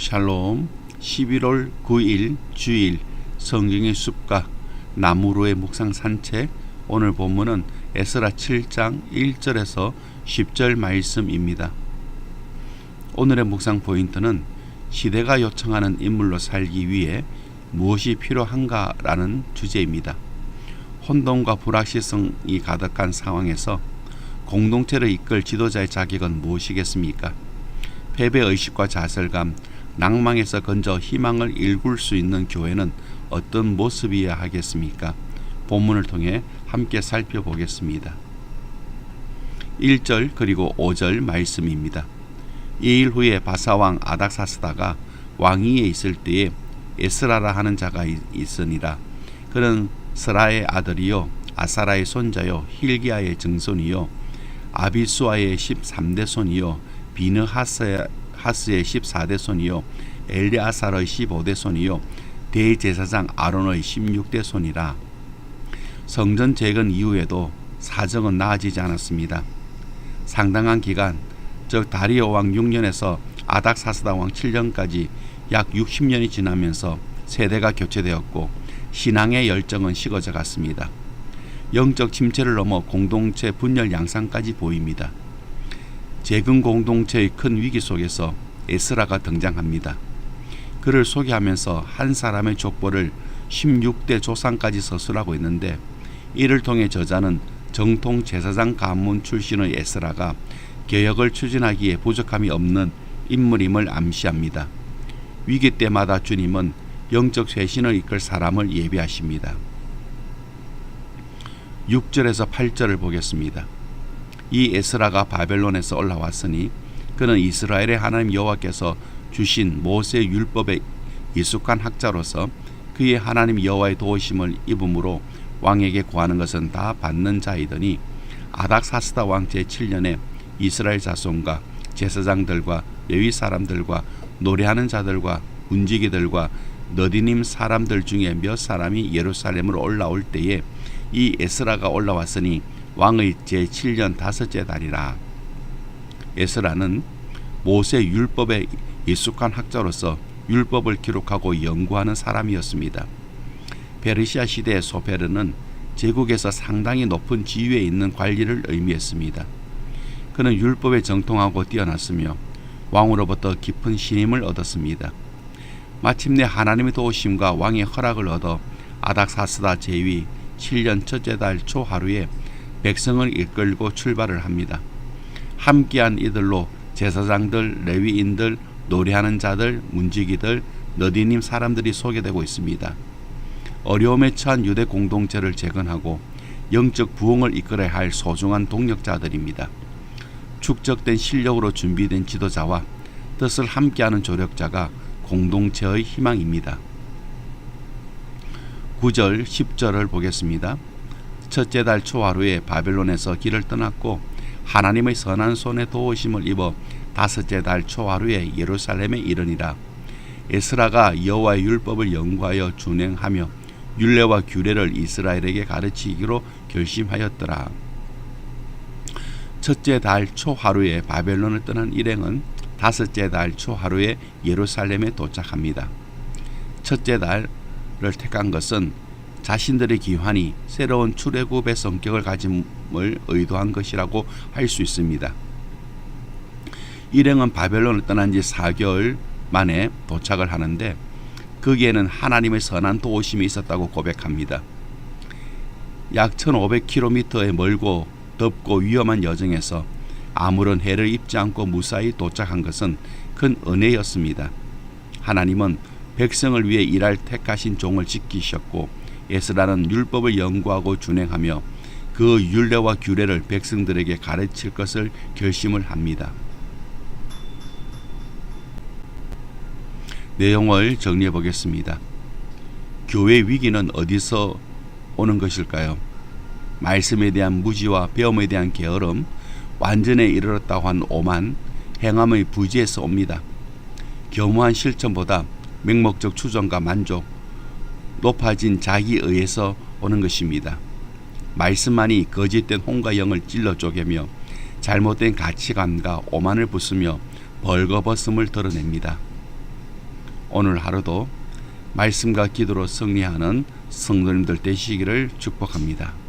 샬롬 11월 9일 주일 성경의 숲과 나무로의 묵상 산책 오늘 본문은 에스라 7장 1절에서 10절 말씀입니다. 오늘의 묵상 포인트는 시대가 요청하는 인물로 살기 위해 무엇이 필요한가라는 주제입니다. 혼돈과 불확실성이 가득한 상황에서 공동체를 이끌 지도자의 자격은 무엇이겠습니까? 패배 의식과 좌절감, 낭망에서 건져 희망을 일굴 수 있는 교회는 어떤 모습이어야 하겠습니까? 본문을 통해 함께 살펴보겠습니다. 1절 그리고 5절 말씀입니다. 이일 후에 바사왕 아닥사스다가 왕위에 있을 때에 에스라라 하는 자가 있으니라. 그는 스라의 아들이요 아사라의 손자요 힐기야의 증손이요 아비수아의 13대 손이요 비느하스의 하스의 14대 손이요 엘리아사의 15대 손이요 대제사장 아론의 16대 손이라 성전 재건 이후에도 사정은 나아지지 않았습니다. 상당한 기간 즉 다리오 왕 6년에서 아닥사스다 왕 7년까지 약 60년이 지나면서 세대가 교체되었고 신앙의 열정은 식어져 갔습니다. 영적 침체를 넘어 공동체 분열 양상까지 보입니다. 재근 공동체의 큰 위기 속에서 에스라가 등장합니다. 그를 소개하면서 한 사람의 족보를 16대 조상까지 서술하고 있는데 이를 통해 저자는 정통 제사장 가문 출신의 에스라가 개혁을 추진하기에 부족함이 없는 인물임을 암시합니다. 위기 때마다 주님은 영적 쇄신을 이끌 사람을 예비하십니다. 6절에서 8절을 보겠습니다. 이 에스라가 바벨론에서 올라왔으니 그는 이스라엘의 하나님 여호와께서 주신 모세 율법에 익숙한 학자로서 그의 하나님 여호와의 도우심을 입음으로 왕에게 구하는 것은 다 받는 자이더니 아닥사스다 왕 제 7년에 이스라엘 자손과 제사장들과 레위 사람들과 노래하는 자들과 운지기들과 너디님 사람들 중에 몇 사람이 예루살렘으로 올라올 때에 이 에스라가 올라왔으니 왕의 제7년 다섯째 달이라. 에스라는 모세 율법에 익숙한 학자로서 율법을 기록하고 연구하는 사람이었습니다. 페르시아 시대의 소페르는 제국에서 상당히 높은 지위에 있는 관리를 의미했습니다. 그는 율법에 정통하고 뛰어났으며 왕으로부터 깊은 신임을 얻었습니다. 마침내 하나님의 도우심과 왕의 허락을 얻어 아닥사스다 제위 7년 첫째 달 초 하루에 백성을 이끌고 출발을 합니다. 함께한 이들로 제사장들, 레위인들, 노래하는 자들, 문지기들, 너디님 사람들이 소개되고 있습니다. 어려움에 처한 유대 공동체를 재건하고 영적 부흥을 이끌어야 할 소중한 동력자들입니다. 축적된 실력으로 준비된 지도자와 뜻을 함께하는 조력자가 공동체의 희망입니다. 9절, 10절을 보겠습니다. 첫째 달 초하루에 바벨론에서 길을 떠났고 하나님의 선한 손에 도우심을 입어 다섯째 달 초하루에 예루살렘에 이르니라. 에스라가 여호와의 율법을 연구하여 준행하며 율례와 규례를 이스라엘에게 가르치기로 결심하였더라. 첫째 달 초하루에 바벨론을 떠난 일행은 다섯째 달 초하루에 예루살렘에 도착합니다. 첫째 달을 택한 것은 자신들의 기환이 새로운 출애굽의 성격을 가짐을 의도한 것이라고 할 수 있습니다. 일행은 바벨론을 떠난 지 4개월 만에 도착을 하는데 거기에는 하나님의 선한 도우심이 있었다고 고백합니다. 약 1500km의 멀고 덥고 위험한 여정에서 아무런 해를 입지 않고 무사히 도착한 것은 큰 은혜였습니다. 하나님은 백성을 위해 일할 택하신 종을 지키셨고 에스라는 율법을 연구하고 준행하며 그 율례와 규례를 백성들에게 가르칠 것을 결심을 합니다. 내용을 정리해 보겠습니다. 교회 위기는 어디서 오는 것일까요? 말씀에 대한 무지와 배움에 대한 게으름, 완전에 이르렀다고 한 오만, 행함의 부지에서 옵니다. 겸허한 실천보다 맹목적 추정과 만족, 높아진 자기의에서 오는 것입니다. 말씀만이 거짓된 혼과 영을 찔러 쪼개며 잘못된 가치관과 오만을 부수며 벌거벗음을 드러냅니다. 오늘 하루도 말씀과 기도로 승리하는 성도님들 되시기를 축복합니다.